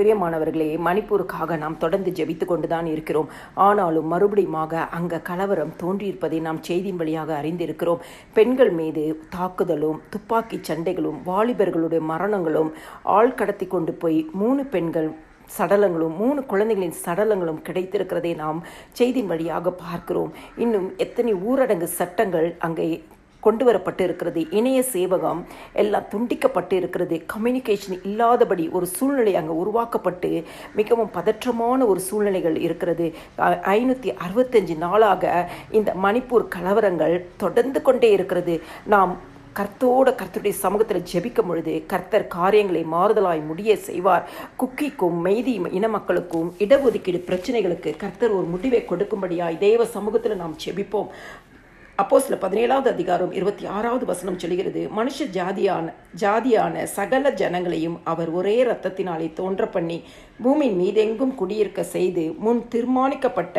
பிரியமானவர்களே மணிப்பூருக்காக நாம் தொடர்ந்து ஜெபித்து கொண்டுதான் இருக்கிறோம். ஆனாலும் மறுபடியுமாக அங்க கலவரம் தோன்றியிருப்பதை நாம் செய்தியின் வழியாக அறிந்திருக்கிறோம். பெண்கள் மீது தாக்குதலும் துப்பாக்கி சண்டைகளும் வாலிபர்களுடைய மரணங்களும் ஆள் கடத்தி கொண்டு போய் மூணு பெண்கள் சடலங்களும் மூணு குழந்தைகளின் சடலங்களும் கிடைத்திருக்கிறதை நாம் செய்தியின் வழியாக பார்க்கிறோம். இன்னும் எத்தனை ஊரடங்கு சட்டங்கள் அங்கே கொண்டு வரப்பட்டு இருக்கிறது இணைய சேவகம் எல்லாம் துண்டிக்கப்பட்டு இருக்கிறது கம்யூனிகேஷன் இல்லாதபடி ஒரு சூழ்நிலை அங்கே உருவாக்கப்பட்டு மிகவும் பதற்றமான ஒரு சூழ்நிலைகள் இருக்கிறது. ஐநூற்றி அறுபத்தஞ்சு நாளாக இந்த மணிப்பூர் கலவரங்கள் தொடர்ந்து கொண்டே இருக்கிறது. நாம் கர்த்தோட கர்த்தருடைய சமூகத்தில் ஜெபிக்கும் பொழுது கர்த்தர் காரியங்களை மாறுதலாய் முடிய செய்வார். குக்கிக்கும் மெய்தி இன மக்களுக்கும் இடஒதுக்கீடு பிரச்சனைகளுக்கு கர்த்தர் ஒரு முடிவை கொடுக்கும்படியாய் தேவ சமூகத்தில் நாம் ஜெபிப்போம். அப்போ சில பதினேழாவது அதிகாரம் இருபத்தி ஆறாவது வசனம் சொல்கிறது மனுஷ ஜாதியான ஜாதியான சகல ஜனங்களையும் அவர் ஒரே இரத்தத்தினாலே தோன்ற பண்ணி பூமியின் மீதெங்கும் குடியிருக்க செய்து முன் தீர்மானிக்கப்பட்ட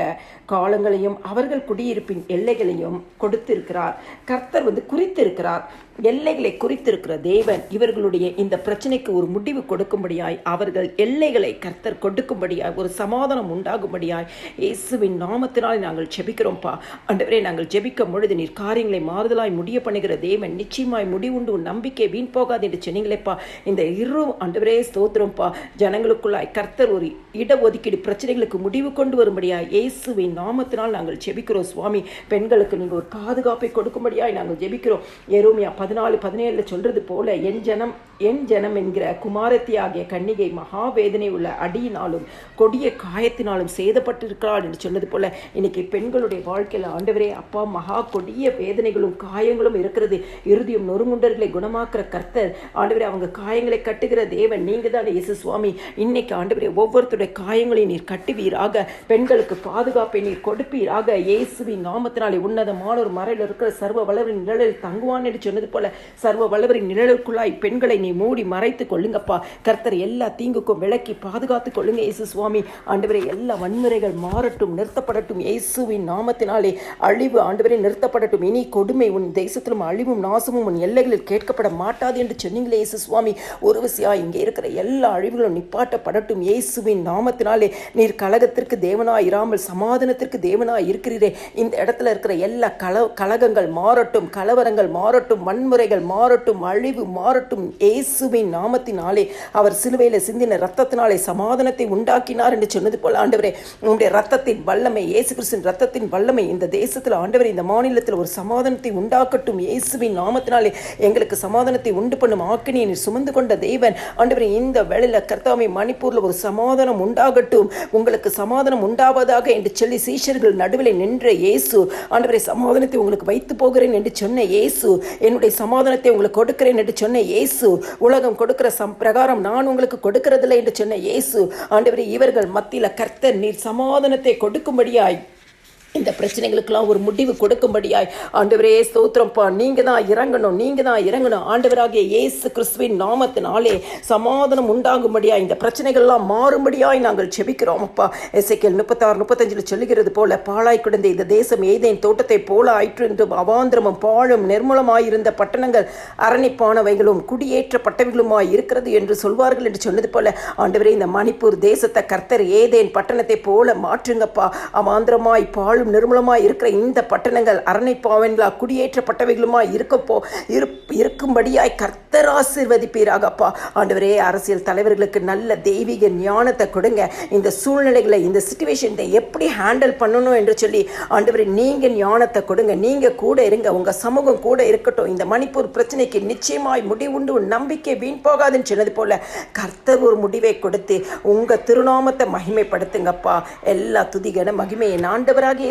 காலங்களையும் அவர்கள் குடியிருப்பின் எல்லைகளையும் கொடுத்திருக்கிறார். கர்த்தர் வந்து குறித்திருக்கிறார். எல்லைகளை குறித்திருக்கிற தேவன் இவர்களுடைய இந்த பிரச்சனைக்கு ஒரு முடிவு கொடுக்கும்படியாய் அவர்கள் எல்லைகளை கர்த்தர் கொடுக்கும்படியாய் ஒரு சமாதானம் உண்டாகும்படியாய் இயேசுவின் நாமத்தினால் நாங்கள் ஜெபிக்கிறோம்ப்பா. ஆண்டவரே நாங்கள் ஜெபிக்கும் பொழுது நீர் காரியங்களை மாறுதலாய் முடிய பண்ணுகிற தேவன் நிச்சயமாய் முடிவுண்டு. உன் நம்பிக்கை வீண் போகாது என்று சொன்னீங்களேப்பா. இந்த இரு ஆண்டவரே ஸ்தோத்திரம்ப்பா ஜனங்களுக்குள்ளாய் கர்த்தர் ஒரு இடஒதுக்கீடு பிரச்சனைகளுக்கு முடிவு கொண்டு வரும்படியாய் இயேசுவின் நாமத்தினால் நாங்கள் ஜெபிக்கிறோம் சுவாமி. பெண்களுக்கு நீங்கள் ஒரு பாதுகாப்பை கொடுக்கும்படியாய் நாங்கள் ஜெபிக்கிறோம். எரோமியா பதினாலு பதினேழுல சொல்றது போல என் ஜனம் என் ஜனம் என்கிற குமாரத்தி ஆகிய கன்னிகை மகாவேதனை உள்ள அடியினாலும் கொடிய காயத்தினாலும் சேதப்பட்டிருக்கிறாள் என்று சொன்னது போல இன்னைக்கு பெண்களுடைய வாழ்க்கையில் ஆண்டவரே அப்பா மகா கொடிய வேதனைகளும் காயங்களும் இருக்கிறது. இறுதியும் நொறுங்குண்டர்களை குணமாக்குற கர்த்தர் ஆண்டவரே அவங்க காயங்களை கட்டுகிற தேவன் நீங்க தான் இயேசு சுவாமி. இன்னைக்கு ஆண்டவரே ஒவ்வொருத்தருடைய காயங்களையும் நீர் கட்டுவீராக. பெண்களுக்கு பாதுகாப்பை நீர் கொடுப்பீராக. இயேசுவின் நாமத்தினாலே உன்னதமான ஒரு மறையில் இருக்கிற சர்வ வளவரின் நிழலில் தங்குவான் என்று சொன்னது போல சர்வ வல்லவரின் நிழலுக்குள்ளாய் பெண்களை நீ மூடி மறைத்து கொள்ளுங்கப்பா. கர்த்தர் எல்லா தீங்குக்கும் விளக்கி பாதுகாத்து கொள்ளுங்க இயேசு சுவாமி. ஆண்டவரே எல்லா வன்முறைகள் மாறட்டும் நிறுத்தப்படட்டும். இயேசுவின் நாமத்தினாலே அழிவு ஆண்டவரே நிறுத்தப்படட்டும் இனி கொடுமை உன் தேசத்திலும் அழிவும் நாசமும் உன் எல்லைகளில் கேட்கப்பட மாட்டாது என்று சொன்னீங்களே இயேசு சுவாமி ஒருவசியா இங்கே இருக்கிற எல்லா அழிவுகளும் நிப்பாட்டப்படட்டும். இயேசுவின் நாமத்தினாலே நீர் கலகத்திற்கு தேவனாய் இராமல் சமாதானத்திற்கு தேவனாய் இருக்கிறீரே இந்த இடத்துல இருக்கிற எல்லா கல கலகங்கள் மாறட்டும் கலவரங்கள் மாறட்டும் வன்முறைகள் மாறட்டும் அழிவு மாறட்டும். இயேசுவின் நாமத்தினாலே அவர் சிலுவையில் சிந்தின ரத்தத்தினாலே சமாதானத்தை உண்டாக்கினார் என்று சொன்னது போல ஆண்டவரே உங்களுடைய ரத்தத்தின் வல்லமை இயேசு கிறிஸ்தின் ரத்தத்தின் வல்லமை இந்த தேசத்தில் ஆண்டவர் இந்த மாநிலத்தில் ஒரு சமாதானத்தை உண்டாக்கட்டும் இயேசுவின் நாமத்தினாலே. எங்களுக்கு சமாதானத்தை உண்டு பண்ணும் ஆக்கினியை சுமந்து கொண்ட தேவன். ஆண்டவரே இந்த வேளையில் கர்த்தாவை மணிப்பூரில் ஒரு சமாதானம் உண்டாகட்டும். உங்களுக்கு சமாதானம் உண்டாவதாக என்று சொல்லி சீஷர்கள் நடுவில் நின்ற இயேசு ஆண்டவரை சமாதானத்தை உங்களுக்கு வைத்து போகிறேன் என்று சொன்ன இயேசு என்னுடைய சமாதானத்தை உங்களுக்கு கொடுக்கிறேன் என்று சொன்ன இயேசு உலகம் கொடுக்கிற சம் பிரகாரம் நான் உங்களுக்கு கொடுக்கிறதில்லை என்று சொன்ன இயேசு ஆண்டவரே இவர்கள் மத்தியில் கர்த்தர் நீர் சமாதானத்தை கொடுக்கும்படியாய். இந்த பிரச்சனைகளுக்கெல்லாம் ஒரு முடிவு கொடுக்கும்படியாய் ஆண்டவரே ஸ்தோத்திரம்ப்பா. நீங்கள் தான் இறங்கணும் நீங்கள் தான் இறங்கணும். ஆண்டவராகிய இயேசு கிறிஸ்துவின் நாமத்தினாலே சமாதானம் உண்டாகும்படியாய் இந்த பிரச்சனைகள்லாம் மாறும்படியாய் நாங்கள் செபிக்கிறோம் அப்பா எஸ்ஐக்கியல் முப்பத்தாறு முப்பத்தஞ்சில் சொல்லுகிறது போல பாழாய் கிடந்த இந்த தேசம் ஏதேன் தோட்டத்தை போல ஆயிற்று என்றும் அவாந்திரமும் பாழும் நிர்மூலமாயிருந்த பட்டணங்கள் அரணிப்பானவைகளும் குடியேற்றப்பட்டவைகளுமாய் இருக்கிறது என்று சொல்வார்கள் என்று சொன்னது போல ஆண்டவரே இந்த மணிப்பூர் தேசத்தை கர்த்தர் ஏதேன் பட்டணத்தை போல மாற்றுங்கப்பா. அவாந்திரமாய் பாழும் நிர்மலமாக இருக்கிற இந்த பட்டணங்கள் அரணைப்பாவன்களா குடியேற்றப்பட்டவைகளுமா இருக்கப்போ இருப்- இருக்கும்படியாய் கர்த்தர் ஆசீர்வதிப்பீராகப்பா. ஆண்டவரே அரசியல் தலைவர்களுக்கு நல்ல தெய்வீக ஞானத்தை கொடுங்க. இந்த சூழ்நிலைகளை இந்த சுச்சுவேஷனை எப்படி ஹேண்டில் பண்ணணும் என்று சொல்லி ஆண்டவரே நீங்கள் ஞானத்தை கொடுங்க. நீங்கள் கூட இருங்க. உங்கள் சமூகம் கூட இருக்கட்டும். இந்த மணிப்பூர் பிரச்சனைக்கு நிச்சயமாய் முடிவுண்டு உன் நம்பிக்கை வீண் போகாதுன்னு சொன்னது போல கர்த்தர் ஒரு முடிவை கொடுத்து உங்கள் திருநாமத்தை மகிமைப்படுத்துங்கப்பா. எல்லா துதிகன மகிமையை ஆண்டவராகிய